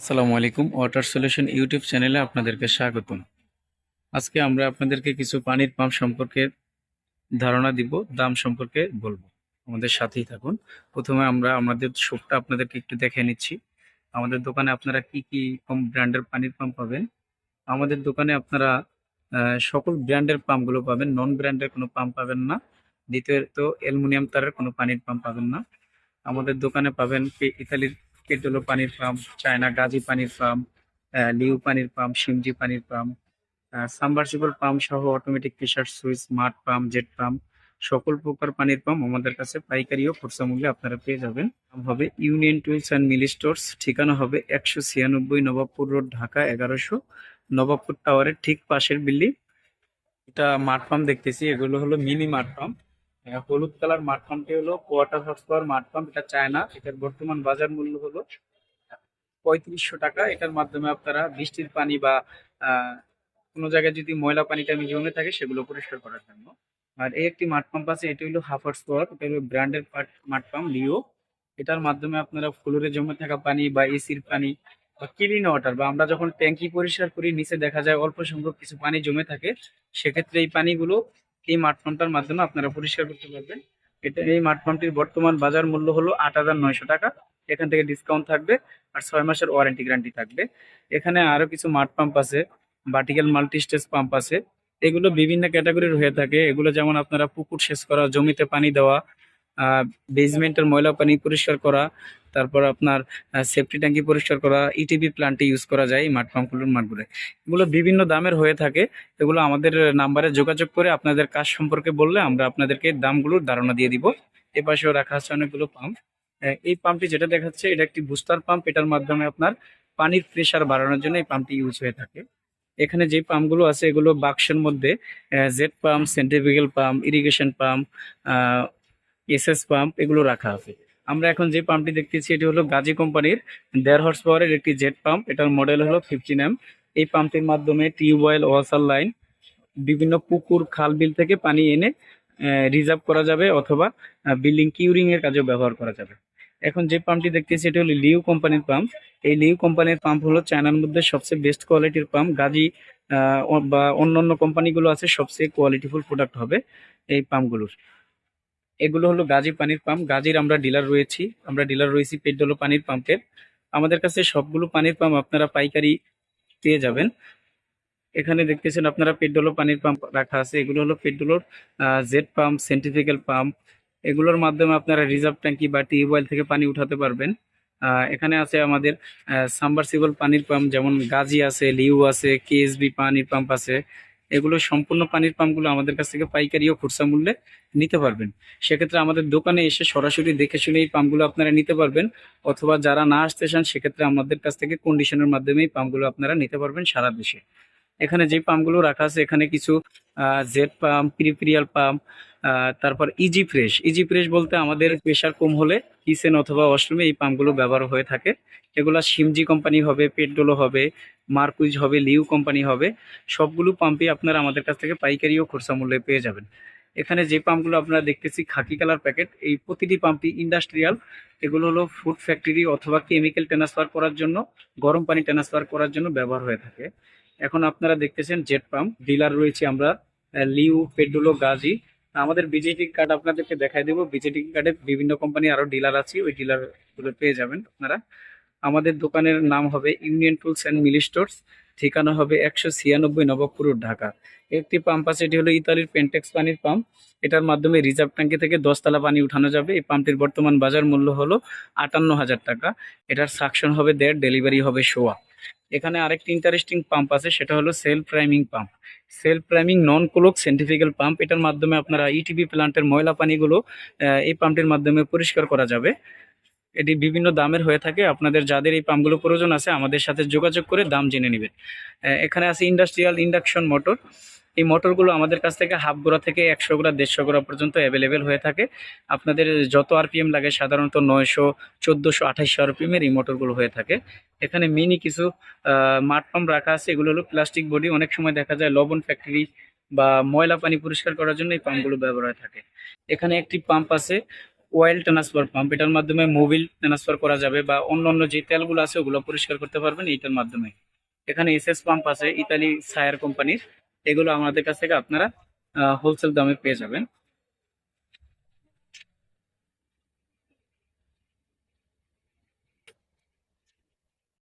আসসালামু আলাইকুম। Water solution YouTube চ্যানেলে আপনাদেরকে স্বাগতম। আজকে আমরা আপনাদেরকে কিছু পানির পাম্প সম্পর্কে ধারণা দিব, দাম সম্পর্কে বলব। আমাদের সাথেই থাকুন। প্রথমে আমরা আমাদের শপটা আপনাদেরকে একটু দেখে নিচ্ছি। আমাদের দোকানে আপনারা কি কি কম ব্র্যান্ডের পানির পাম্প পাবেন? আমাদের দোকানে আপনারা সকল ব্র্যান্ডের পাম্পগুলো পাবেন। নন ব্র্যান্ডের কোনো পাম্প পাবেন না। দ্বিতীয়ত, অ্যালুমিনিয়াম তারের কোনো পানির পাম্প পাবেন না। আমাদের দোকানে পাবেন ইতালির পেট্রোলো পানির পাম্প, চায়না গাজী পানির পাম্প লিউ পানির পাম্প সিমজি পানির পাম্প সাবমার্সিবল পাম্প সহ automatic pressure switch smart pump, jet pump, সকল প্রকার পানির পাম্প আমাদের কাছে পাইকারি ও খুচরা মূল্যে আপনারা পেয়ে যাবেন। হবে union tools and Mili stores ঠিকানা হবে একশো ছিয়ানব্বই নবাবপুর রোড, ঢাকা এগারোশো, নবাবপুর টাওয়ারের ঠিক পাশের বিল্ডিং। এটা মাঠ পাম্প দেখতেছি, এগুলো হলো মিনি মাঠ পাম্প। হলুদ কালার মাঠ পাম্পটি হলো কোয়ার্টার হর্স পাওয়ার মাঠ পাম্প এটা চায়না, এটার বর্তমান বাজার মূল্য হলো পঁয়ত্রিশশো টাকা। এটার মাধ্যমে আপনারা বৃষ্টির পানি বা কোনো জায়গায় যদি ময়লা পানিটা আমি জমে থাকে, সেগুলো পরিষ্কার করার জন্য। আর এই একটি মাঠ পাম্প আছে, এটা হলো হাফ হর্স পাওয়ার এটা হলো ব্র্যান্ডের মাঠ পাম্প লিও এটার মাধ্যমে আপনারা ফ্লোরে জমে থাকা পানি বা এসির পানি বা ক্লিন ওয়াটার বা আমরা যখন ট্যাঙ্কি পরিষ্কার করি, নিচে দেখা যায় অল্প সংখ্যক কিছু পানি জমে থাকে, সেক্ষেত্রে এই পানিগুলো এই মাঠ পাম্পটার মাধ্যমে আপনারা পরিষ্কার করতে পারবেন। এটা এই মাঠ পাম্পটির বর্তমান বাজার মূল্য হলো আট হাজার নয়শো টাকা। এখান থেকে ডিসকাউন্ট থাকবে আর ছয় মাসের ওয়ারেন্টি গ্যারান্টি থাকবে। এখানে আরও কিছু মাঠ পাম্প আছে ভার্টিক্যাল মাল্টি স্টেজ পাম্প আছে। এগুলো বিভিন্ন ক্যাটাগরির হয়ে থাকে। এগুলো যেমন আপনারা পুকুর সেচ করা, জমিতে পানি দেওয়া বেসমেন্টের ময়লা পানি পরিষ্কার করা তারপর আপনার সেফটি ট্যাঙ্কি পরিষ্কার করা ইটিভি প্ল্যান্টে ইউজ করা যায় মাঠ পাম্পগুলোর মাঠগুলো এগুলো বিভিন্ন দামের হয়ে থাকে। এগুলো আমাদের নাম্বারে যোগাযোগ করে আপনাদের কাজ সম্পর্কে বললে আমরা আপনাদেরকে দামগুলোর ধারণা দিয়ে দিব। এ পাশেও রাখা আছে অনেকগুলো পাম্প এই পাম্পটি যেটা দেখাচ্ছে, এটা একটি বুস্টার পাম্প এটার মাধ্যমে আপনার পানির প্রেসার বাড়ানোর জন্য এই পাম্পটি ইউজ হয়ে থাকে। এখানে যে পাম্পগুলো আছে, এগুলো বাক্সের মধ্যে jet pump centrifugal pump irrigation pump SS pump এগুলো রাখা আছে। আমরা এখন যে পাম্পটি দেখতেছি এটি হলো গাজী কোম্পানির দেড় হর্স পাওয়ারের একটি জেট পাম্প এটার মডেল হলো ফিফটিন এম এই পাম্পটির মাধ্যমে টিউবওয়েল ওয়াসার লাইন বিভিন্ন পুকুর খাল বিল থেকে পানি এনে রিজার্ভ করা যাবে অথবা বিল্ডিং কিউরিং এর কাজেও ব্যবহার করা যাবে। এখন যে পাম্পটি দেখতেছি এটি হলো লিউ কোম্পানির পাম্প এই লিউ কোম্পানির পাম্প হলো চায়নার মধ্যে সবচেয়ে বেস্ট কোয়ালিটির পাম্প গাজী আহ, অন্য অন্য কোম্পানিগুলো আছে সবচেয়ে কোয়ালিটিফুল প্রোডাক্ট হবে এই পাম্পগুলোর এগুলো হলো গাজী পানির পাম্প। গাজীর আমরা ডিলার রয়েছি। আমরা ডিলার রয়েছি পেট্রোলো পানির পাম্পের। আমাদের কাছে সবগুলো পানির পাম্প আপনারা পাইকারি পেয়ে যাবেন। এখানে দেখতেছেন আপনারা পেট্রোলো পানির পাম্প রাখা আছে। এগুলো হলো পেট্রোলোর জেড পাম্প সেন্ট্রিফিক্যাল পাম্প। এগুলোর মাধ্যমে আপনারা রিজার্ভ ট্যাঙ্কি বা টিউবওয়েল থেকে পানি উঠাতে পারবেন। এখানে আছে আমাদের সাবমার্সিবল পানির পাম্প যেমন গাজি আছে, লিউ আছে, কেএসবি পানির পাম্প আছে। এগুলো সম্পূর্ণ পানির পাম্পগুলো আমাদের কাছ থেকে পাইকারি ও খুচরা মূল্যে নিতে পারবেন। সেক্ষেত্রে আমাদের দোকানে এসে সরাসরি দেখে শুনে এই পাম্পগুলো আপনারা নিতে পারবেন, অথবা যারা না আসতে চান, সেক্ষেত্রে আমাদের কাছ থেকে কন্ডিশনের মাধ্যমে এই পাম্পগুলো আপনারা নিতে পারবেন সারা দেশে। এখানে যে পাম্পগুলো রাখা আছে, এখানে কিছু জেড পাম্প প্রিপিরিয়াল পাম্প তারপর ইজি ফ্রেশ ইজি ফ্রেশ বলতে আমাদের প্রেশার কম হলে কিচেন অথবা ওয়াশরুমে এই পাম্পগুলো ব্যবহার হয়ে থাকে। এগুলা সিমজি কোম্পানি হবে পেটডোলো হবে মার্কুইজ হবে লিউ কোম্পানি হবে। সবগুলো পাম্পই আপনারা আমাদের কাছ থেকে পাইকারি ও খুচরা মূল্যে পেয়ে যাবেন। এখানে যে পাম্পগুলো আপনারা দেখতেছি, খাকি কালার প্যাকেট, এই প্রতিটি পাম্পই ইন্ডাস্ট্রিয়াল এগুলো হলো ফুড ফ্যাক্টরি অথবা কেমিক্যাল ট্রান্সফার করার জন্য, গরম পানি ট্রান্সফার করার জন্য ব্যবহার হয়ে থাকে। এখন আপনারা দেখতেছেন জেট পাম্প ডিলার রয়েছে আমরা লিউ, পেডুলো, গাজি। আমাদের বিজেটি কার্ড আপনাদেরকে দেখাই দেবো। বিজেটি কার্ডে বিভিন্ন কোম্পানি আরও ডিলার আছে, ওই ডিলারগুলো পেয়ে যাবেন আপনারা। আমাদের দোকানের নাম হবে union tools and Mili stores ঠিকানা হবে একশো ছিয়ানব্বই নবাবপুর, ঢাকা। একটি পাম্প আছে, এটি হলো ইতালির পেন্টেক্স পানির পাম্প এটার মাধ্যমে রিজার্ভ ট্যাঙ্কি থেকে দশতলা পানি উঠানো যাবে। এই পাম্পটির বর্তমান বাজার মূল্য হলো আটান্ন হাজার টাকা। এটার সাকশন হবে দেড় ডেলিভারি হবে সোয়া। এখানে আরেকটি ইন্টারেস্টিং পাম্প আছে, সেটা হলো self priming pump self priming non clog centrifugal pump এটার মাধ্যমে আপনারা ইটিভি প্লান্টের ময়লা পানিগুলো এই পাম্পটির মাধ্যমে পরিষ্কার করা যাবে। এটি বিভিন্ন দামের হয়ে থাকে। আপনাদের যাদের এই পাম্পগুলো প্রয়োজন আছে, আমাদের সাথে যোগাযোগ করে দাম জেনে নেবেন। এখানে আছে ইন্ডাস্ট্রিয়াল ইন্ডাকশন মোটর এই মোটরগুলো আমাদের কাছ থেকে হাফ গোড়া থেকে একশো গোড়া, দেড়শো গোড়া পর্যন্ত অ্যাভেলেবেল হয়ে থাকে। আপনাদের যত আরপিএম লাগে, সাধারণত নয়শো, চোদ্দোশো, আঠাইশশো আরপিএমের এই মোটরগুলো হয়ে থাকে। এখানে মিনি কিছু মাঠ পাম্প রাখা আছে। এগুলো হলো প্লাস্টিক বডি অনেক সময় দেখা যায় লবণ ফ্যাক্টরি বা ময়লা পানি পরিষ্কার করার জন্য এই পাম্পগুলো ব্যবহার হয়ে থাকে। এখানে একটি পাম্প আছে। অয়েল ট্রান্সফার পাম্প এটার মাধ্যমে মোবিল ট্রান্সফার করা যাবে বা অন্য অন্য যে তেলগুলো আছে ওগুলো পরিষ্কার করতে পারবেন এইটার মাধ্যমে। এখানে এস পাম্প আছে, ইতালি সায়ার কোম্পানির। এগুলো আমাদের কাছ থেকে আপনারা হোলসেল দামে পেয়ে যাবেন।